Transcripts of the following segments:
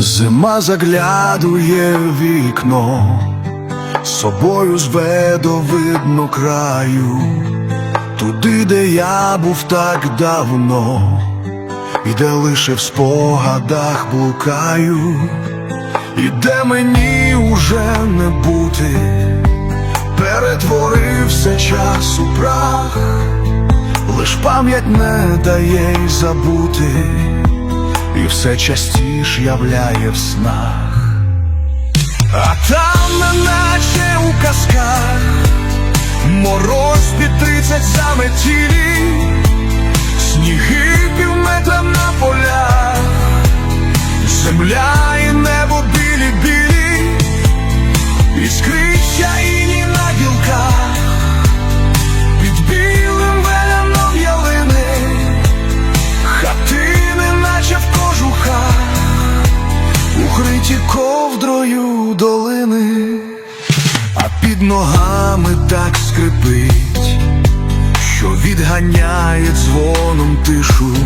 Зима заглядує в вікно, собою зведо видно краю, туди, де я був так давно, і де лише в спогадах блукаю, і де мені уже не бути, перетворився час у прах, лиш пам'ять не дає й забути і все частіш являє в снах. А там, неначе у казках, мороз під тридцять заметілі, сніги півметра на полях, земля під ногами так скрипить, що відганяє дзвоном тишу,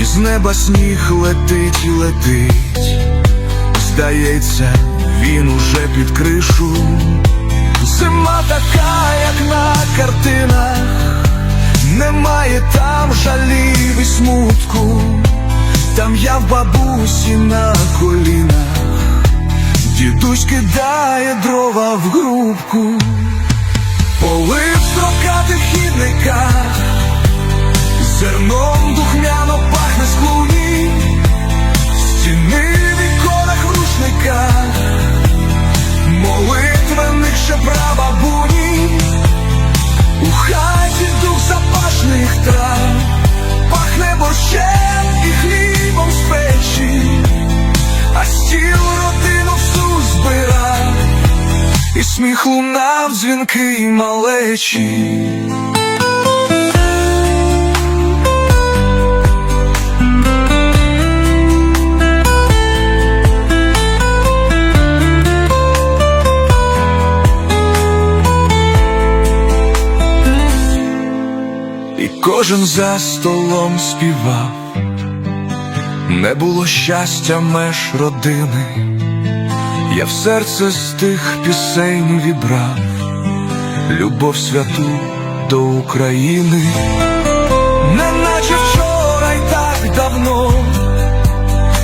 і з неба сніг летить і летить, здається, він уже під кришу. Зима така, як на картинах. Немає там жалів і смутку, там я в бабусі дідусь кидає дрова в грубку, полив строкати хідника, зерном духмяно пахне з сміх лунав дзвінки й малечі. І кожен за столом співав, не було щастя меж родини, я в серце з тих пісень вібрав, любов святу до України, неначе вчора й так давно,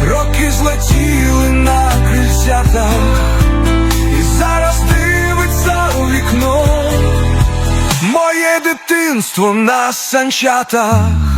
роки злетіли на крильцятах, і зараз дивиться у вікно. Моє дитинство на санчатах